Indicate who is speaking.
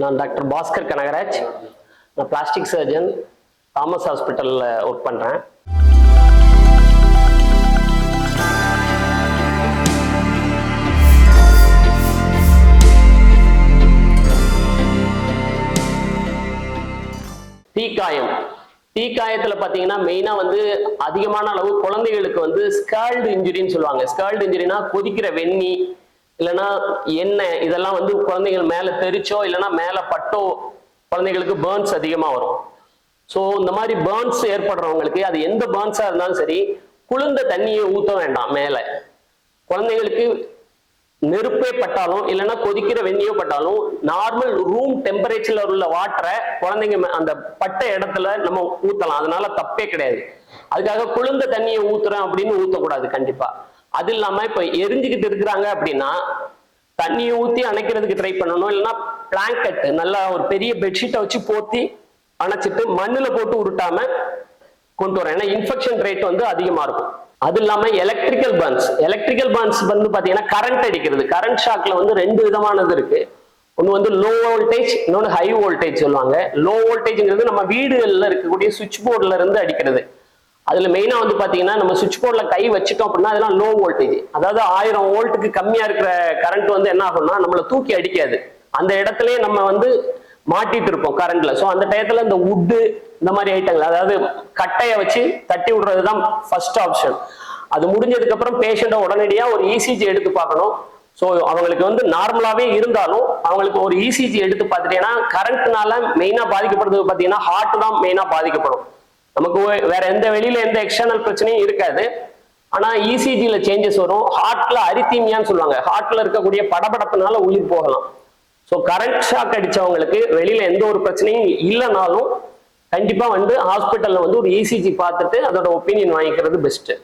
Speaker 1: நான் டாக்டர் பாஸ்கர் கனகராஜ். நான் plastic surgeon Thomas ஹாஸ்பிட்டலில் ஒர்க் பண்ணுறேன் தீக்காயம் தீக்காயத்தில் பார்த்தீங்கன்னா மெயினாக வந்து அதிகமான அளவு குழந்தைகளுக்கு வந்து ஸ்கேல்டு இன்ஜுரின்னு சொல்லுவாங்க. ஸ்கேல்டு இன்ஜுரினா கொதிக்கிற வெந்நி இல்லைன்னா எண்ணெய் இதெல்லாம் வந்து குழந்தைகள் மேலே தெரிச்சோ இல்லைன்னா மேலே பட்டோ குழந்தைகளுக்கு பேர்ன்ஸ் அதிகமாக வரும். ஸோ இந்த மாதிரி பேர்ன்ஸ் ஏற்படுறவங்களுக்கு அது எந்த பேர்ன்ஸாக இருந்தாலும் சரி குளிர்ந்த தண்ணியை ஊற்ற வேண்டாம் மேலே. குழந்தைங்களுக்கு நெருப்பே பட்டாலும் இல்லைன்னா கொதிக்கிற வெந்நியோ பட்டாலும் நார்மல் ரூம் டெம்பரேச்சர்ல உள்ள வாட்டரை குழந்தைங்க அந்த பட்ட இடத்துல நம்ம ஊத்தலாம். அதனால தப்பே கிடையாது. அதுக்காக குளிர்ந்த தண்ணியை ஊத்துறேன் அப்படின்னு ஊத்தக்கூடாது கண்டிப்பா. அது இல்லாம இப்ப எரிஞ்சுக்கிட்டு இருக்கிறாங்க அப்படின்னா தண்ணியை ஊத்தி அணைக்கிறதுக்கு ட்ரை பண்ணணும். இல்லைன்னா பிளாங்கெட் நல்லா ஒரு பெரிய பெட்ஷீட்டை வச்சு போத்தி அணைச்சிட்டு மண்ணுல போட்டு உருட்டாம கொண்டு வரோம் ஏன்னா இன்ஃபெக்ஷன் ரேட் வந்து அதிகமா இருக்கும். அது இல்லாம எலக்ட்ரிக்கல் பர்ன்ஸ் எலக்ட்ரிக்கல் பர்ன்ஸ் வந்து பாத்தீங்கன்னா கரண்ட் அடிக்கிறது. கரண்ட் ஷாக்ல வந்து ரெண்டு விதமானது இருக்கு. ஒன்று வந்து லோ வோல்டேஜ் இன்னொன்று ஹை வோல்டேஜ் சொல்லுவாங்க. லோ வோல்டேஜ்ங்கிறது நம்ம வீடுகளில் இருக்கக்கூடிய சுவிட்ச் போர்டில் இருந்து அடிக்கிறது. அதுல மெயினா வந்து பாத்தீங்கன்னா நம்ம சுவிட்ச் போர்டில் கை வச்சுட்டோம் அப்படின்னா அதெல்லாம் லோ வோல்டேஜ் அதாவது ஆயிரம் வோல்ட்டுக்கு கம்மியா இருக்கிற கரண்ட் வந்து என்ன ஆகும்னா நம்மளை தூக்கி அடிக்காது. அந்த இடத்துலயே நம்ம வந்து மாட்டிட்டு இருப்போம் கரண்ட்ல ஸோ அந்த டயத்துல இந்த உட்டு இந்த மாதிரி ஐட்டங்கள் அதாவது கட்டையை வச்சு தட்டி விடுறது தான் ஃபர்ஸ்ட் ஆப்ஷன் அது முடிஞ்சதுக்கு அப்புறம் பேஷண்ட்டை உடனடியாக ஒரு இசிஜி எடுத்து பார்க்கணும். ஸோ அவங்களுக்கு வந்து நார்மலாகவே இருந்தாலும் அவங்களுக்கு ஒரு இசிஜி எடுத்து பார்த்துட்டீங்கன்னா கரண்ட்னால மெயினாக பாதிக்கப்படுறது பார்த்தீங்கன்னா ஹார்ட் தான் மெயினாக பாதிக்கப்படும். நமக்கு வேற எந்த வெளியில எந்த எக்ஸ்டர்னல் பிரச்சனையும் இருக்காது. ஆனா இசிஜியில சேஞ்சஸ் வரும். ஹார்ட்ல அரித்தீமியான்னு சொல்லுவாங்க. ஹார்ட்ல இருக்கக்கூடிய படபடப்புனால உயிர் போகலாம். ஸோ கரண்ட் ஷாக் அடிச்சவங்களுக்கு வெளியில எந்த ஒரு பிரச்சனையும் இல்லைனாலும் கண்டிப்பா வந்து ஹாஸ்பிட்டல்ல வந்து ஒரு இசிஜி பார்த்துட்டு அதோட ஒப்பீனியன் வாங்கிக்கிறது பெஸ்ட்டு